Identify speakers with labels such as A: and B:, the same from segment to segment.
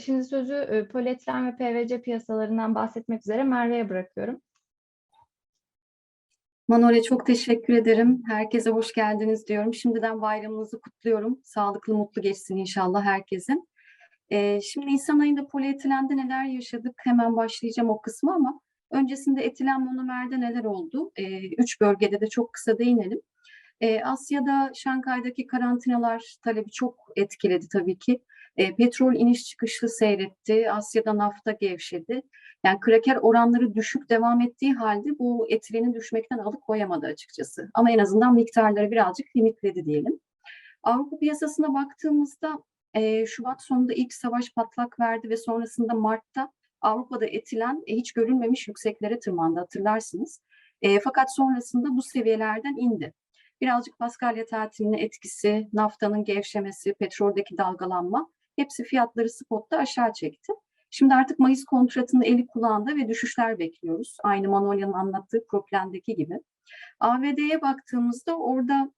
A: Şimdi sözü e, polietilen ve PVC piyasalarından bahsetmek üzere Merve'ye bırakıyorum.
B: Manol'e çok teşekkür ederim. Herkese hoş geldiniz diyorum. Şimdiden bayramınızı kutluyorum. Sağlıklı, mutlu geçsin inşallah herkesin. Ee, şimdi Nisan ayında polietilende neler yaşadık? Hemen başlayacağım o kısmı ama öncesinde etilen monomerde neler oldu? Ee, üç bölgede de çok kısa değinelim. Ee, Asya'da Şangay'daki karantinalar talebi çok etkiledi tabii ki. Ee, petrol iniş çıkışlı seyretti. Asya'da nafta gevşedi. Yani kraker oranları düşük devam ettiği halde bu etilenin düşmekten alıkoyamadı açıkçası. Ama en azından miktarları birazcık limitledi diyelim. Avrupa piyasasına baktığımızda e, Şubat sonunda ilk savaş patlak verdi ve sonrasında Mart'ta Avrupa'da etilen e, hiç görülmemiş yükseklere tırmandı hatırlarsınız. E, fakat sonrasında bu seviyelerden indi. Birazcık Paskalya tatilinin etkisi, naftanın gevşemesi, petroldeki dalgalanma hepsi fiyatları spotta aşağı çekti. Şimdi artık Mayıs kontratının eli kulağında ve düşüşler bekliyoruz. Aynı Manolya'nın anlattığı Proplen'deki gibi. ABD'ye baktığımızda orada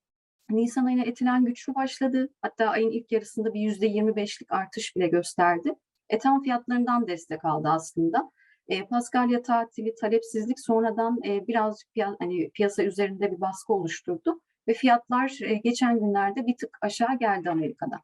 B: Nisan ayına etilen güçlü başladı. Hatta ayın ilk yarısında bir yüzde 25'lik artış bile gösterdi. Etan fiyatlarından destek aldı aslında. E, Paskalya tatili, talepsizlik sonradan e, birazcık piya, hani piyasa üzerinde bir baskı oluşturdu. Ve fiyatlar e, geçen günlerde bir tık aşağı geldi Amerika'da.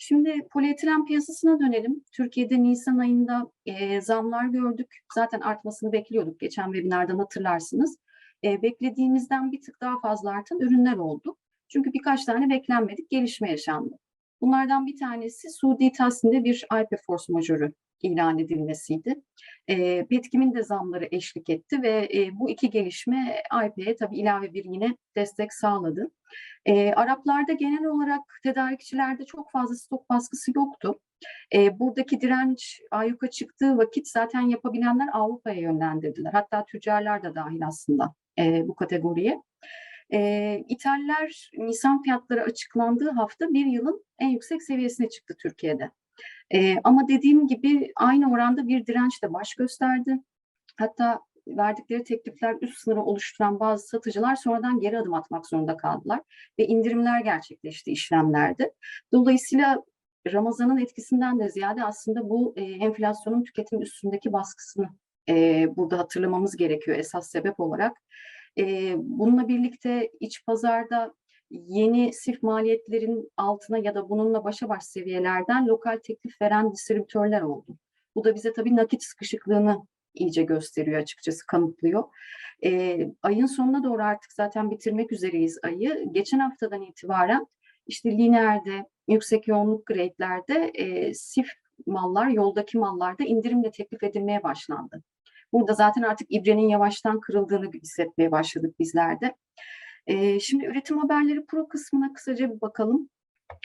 B: Şimdi polietilen piyasasına dönelim. Türkiye'de Nisan ayında e, zamlar gördük. Zaten artmasını bekliyorduk. Geçen webinardan hatırlarsınız. E, beklediğimizden bir tık daha fazla artan ürünler oldu. Çünkü birkaç tane beklenmedik gelişme yaşandı. Bunlardan bir tanesi Suudi Tahsin'de bir IP Force majörü ilan edilmesiydi. E, Petkim'in de zamları eşlik etti ve e, bu iki gelişme IP'ye tabii ilave bir yine destek sağladı. E, Araplarda genel olarak tedarikçilerde çok fazla stok baskısı yoktu. E, buradaki direnç ayyuka çıktığı vakit zaten yapabilenler Avrupa'ya yönlendirdiler. Hatta tüccarlar da dahil aslında e, bu kategoriye. E, İthaller Nisan fiyatları açıklandığı hafta bir yılın en yüksek seviyesine çıktı Türkiye'de. E, ama dediğim gibi aynı oranda bir direnç de baş gösterdi. Hatta verdikleri teklifler üst sınırı oluşturan bazı satıcılar sonradan geri adım atmak zorunda kaldılar ve indirimler gerçekleşti işlemlerde. Dolayısıyla Ramazan'ın etkisinden de ziyade aslında bu e, enflasyonun tüketim üstündeki baskısını e, burada hatırlamamız gerekiyor esas sebep olarak. E, bununla birlikte iç pazarda yeni sif maliyetlerin altına ya da bununla başa baş seviyelerden lokal teklif veren distribütörler oldu. Bu da bize tabii nakit sıkışıklığını iyice gösteriyor açıkçası, kanıtlıyor. E, ayın sonuna doğru artık zaten bitirmek üzereyiz ayı. Geçen haftadan itibaren işte lineerde, yüksek yoğunluk grade'lerde e, sif mallar, yoldaki mallarda indirimle teklif edilmeye başlandı. Burada zaten artık ibrenin yavaştan kırıldığını hissetmeye başladık bizler de. E, şimdi üretim haberleri pro kısmına kısaca bir bakalım.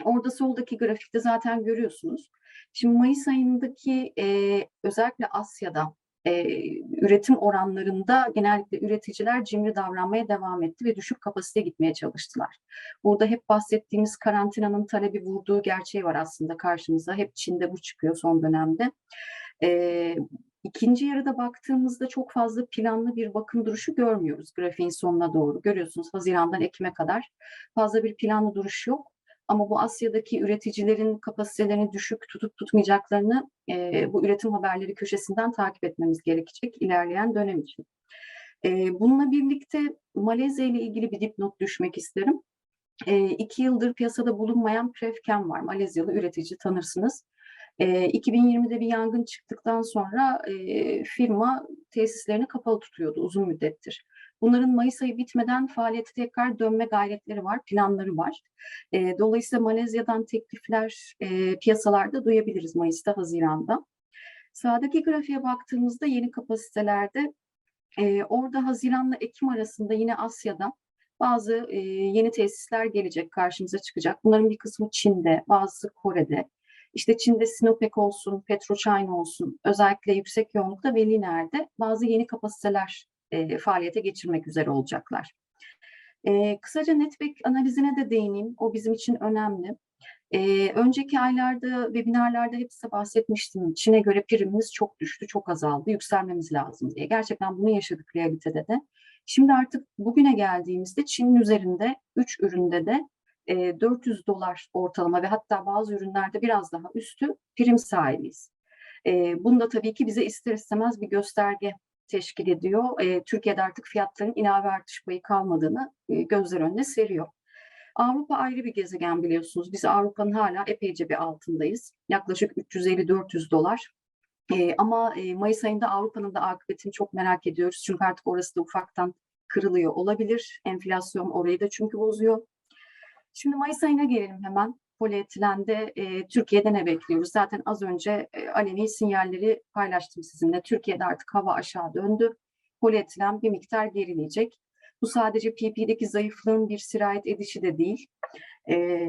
B: Orada soldaki grafikte zaten görüyorsunuz. Şimdi Mayıs ayındaki e, özellikle Asya'da e, üretim oranlarında genellikle üreticiler cimri davranmaya devam etti ve düşük kapasite gitmeye çalıştılar. Burada hep bahsettiğimiz karantinanın talebi vurduğu gerçeği var aslında karşımıza. Hep Çin'de bu çıkıyor son dönemde. E, ikinci yarıda baktığımızda çok fazla planlı bir bakım duruşu görmüyoruz grafiğin sonuna doğru. Görüyorsunuz Haziran'dan Ekim'e kadar fazla bir planlı duruş yok. Ama bu Asya'daki üreticilerin kapasitelerini düşük tutup tutmayacaklarını e, bu üretim haberleri köşesinden takip etmemiz gerekecek ilerleyen dönem için. E, bununla birlikte Malezya ile ilgili bir dipnot düşmek isterim. E, iki yıldır piyasada bulunmayan Prevchem var. Malezyalı üretici tanırsınız. E, 2020'de bir yangın çıktıktan sonra firma tesislerini kapalı tutuyordu uzun müddettir. Bunların Mayıs ayı bitmeden faaliyete tekrar dönme gayretleri var, planları var. Dolayısıyla Malezya'dan teklifler piyasalarda duyabiliriz Mayıs'ta, Haziran'da. Sağdaki grafiğe baktığımızda yeni kapasitelerde orada Haziran'la Ekim arasında yine Asya'da bazı yeni tesisler gelecek, karşımıza çıkacak. Bunların bir kısmı Çin'de, bazısı Kore'de. İşte Çin'de Sinopec olsun, PetroChina olsun, özellikle yüksek yoğunlukta ve Liner'de bazı yeni kapasiteler e, faaliyete geçirmek üzere olacaklar. E, kısaca netback analizine de değineyim. O bizim için önemli. E, önceki aylarda, webinarlarda hepsi bahsetmiştim. Çin'e göre primimiz çok düştü, çok azaldı. Yükselmemiz lazım diye. Gerçekten bunu yaşadık realitede de. Şimdi artık bugüne geldiğimizde Çin'in üzerinde 3 üründe de e, 400 dolar ortalama ve hatta bazı ürünlerde biraz daha üstü prim sahibiyiz. Bunda tabii ki bize ister istemez bir gösterge teşkil ediyor. Türkiye'de artık fiyatların ilave artış payı kalmadığını gözler önüne seriyor. Avrupa ayrı bir gezegen biliyorsunuz. Biz Avrupa'nın hala epeyce bir altındayız. Yaklaşık 350-400 dolar. Ama Mayıs ayında Avrupa'nın da akıbetini çok merak ediyoruz. Çünkü artık orası da ufaktan kırılıyor olabilir. Enflasyon orayı da çünkü bozuyor. Şimdi Mayıs ayına gelelim hemen. Polietilende e, Türkiye'de ne bekliyoruz? Zaten az önce e, aleni sinyalleri paylaştım sizinle. Türkiye'de artık hava aşağı döndü. Polietilen bir miktar gerileyecek. Bu sadece PP'deki zayıflığın bir sirayet edişi de değil. E,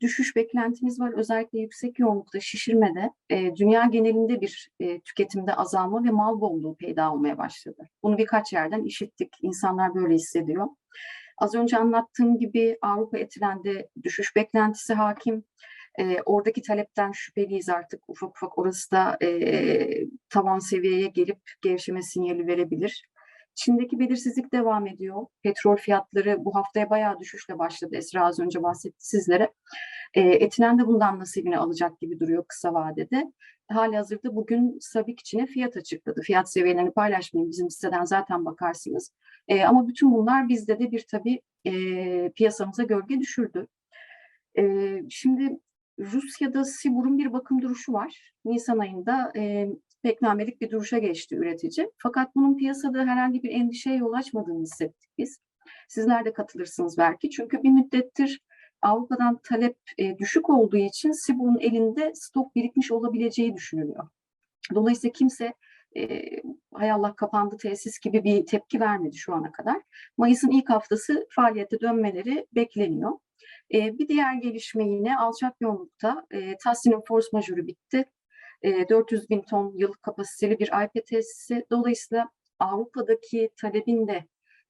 B: düşüş beklentimiz var. Özellikle yüksek yoğunlukta şişirmede e, dünya genelinde bir e, tüketimde azalma ve mal bolluğu peyda olmaya başladı. Bunu birkaç yerden işittik. İnsanlar böyle hissediyor. Az önce anlattığım gibi Avrupa etilende düşüş beklentisi hakim. E, oradaki talepten şüpheliyiz artık. Ufak ufak orası da e, tavan seviyeye gelip gevşeme sinyali verebilir. Çin'deki belirsizlik devam ediyor. Petrol fiyatları bu haftaya bayağı düşüşle başladı. Esra az önce bahsetti sizlere. E, Etilen de bundan nasibini alacak gibi duruyor kısa vadede. Hali hazırda bugün Sabik Çin'e fiyat açıkladı. Fiyat seviyelerini paylaşmayın bizim siteden zaten bakarsınız. E, ama bütün bunlar bizde de bir tabii e, piyasamıza gölge düşürdü. E, şimdi Rusya'da Sibur'un bir bakım duruşu var. Nisan ayında e, beklenmedik bir duruşa geçti üretici. Fakat bunun piyasada herhangi bir endişeye yol açmadığını hissettik biz. Sizler de katılırsınız belki. Çünkü bir müddettir Avrupa'dan talep e, düşük olduğu için Sibur'un elinde stok birikmiş olabileceği düşünülüyor. Dolayısıyla kimse e, hay Allah kapandı tesis gibi bir tepki vermedi şu ana kadar. Mayıs'ın ilk haftası faaliyete dönmeleri bekleniyor. E, bir diğer gelişme yine alçak yoğunlukta e, Tahsin'in force majeure bitti. E, 400 bin ton yıllık kapasiteli bir IP tesisi. Dolayısıyla Avrupa'daki talebin de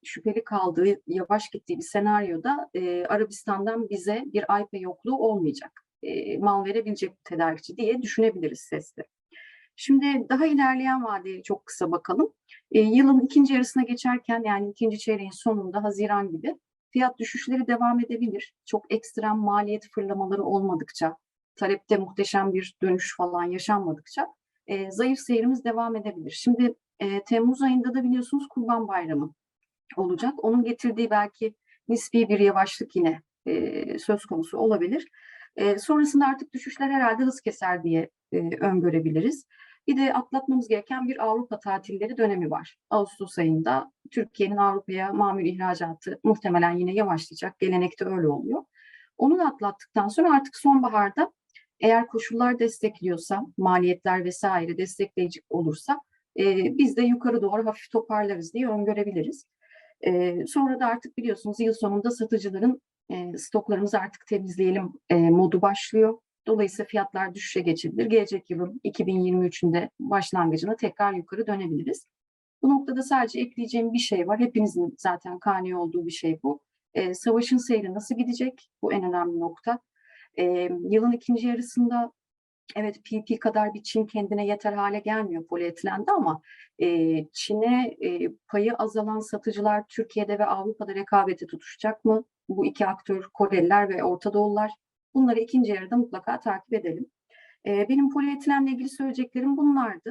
B: şüpheli kaldığı, yavaş gittiği bir senaryoda e, Arabistan'dan bize bir IP yokluğu olmayacak. E, mal verebilecek bir tedarikçi diye düşünebiliriz sesli. Şimdi daha ilerleyen vadeye çok kısa bakalım. E, yılın ikinci yarısına geçerken yani ikinci çeyreğin sonunda Haziran gibi fiyat düşüşleri devam edebilir. Çok ekstrem maliyet fırlamaları olmadıkça, talepte muhteşem bir dönüş falan yaşanmadıkça e, zayıf seyrimiz devam edebilir. Şimdi e, Temmuz ayında da biliyorsunuz Kurban Bayramı olacak. Onun getirdiği belki nispi bir yavaşlık yine e, söz konusu olabilir. E, sonrasında artık düşüşler herhalde hız keser diye e, öngörebiliriz. Bir de atlatmamız gereken bir Avrupa tatilleri dönemi var. Ağustos ayında Türkiye'nin Avrupa'ya mamul ihracatı muhtemelen yine yavaşlayacak. Gelenekte öyle oluyor. Onu da atlattıktan sonra artık sonbaharda eğer koşullar destekliyorsa, maliyetler vesaire destekleyici olursa e, biz de yukarı doğru hafif toparlarız diye öngörebiliriz. E, sonra da artık biliyorsunuz yıl sonunda satıcıların e, stoklarımızı artık temizleyelim e, modu başlıyor. Dolayısıyla fiyatlar düşüşe geçebilir. Gelecek yılın 2023'ünde başlangıcına tekrar yukarı dönebiliriz. Bu noktada sadece ekleyeceğim bir şey var. Hepinizin zaten kani olduğu bir şey bu. E, savaşın seyri nasıl gidecek? Bu en önemli nokta. E, yılın ikinci yarısında evet PP kadar bir Çin kendine yeter hale gelmiyor polietilende ama e, Çin'e e, payı azalan satıcılar Türkiye'de ve Avrupa'da rekabeti tutuşacak mı? Bu iki aktör Koreliler ve Orta Doğullar. Bunları ikinci yarıda mutlaka takip edelim. E, benim polietilenle ilgili söyleyeceklerim bunlardı.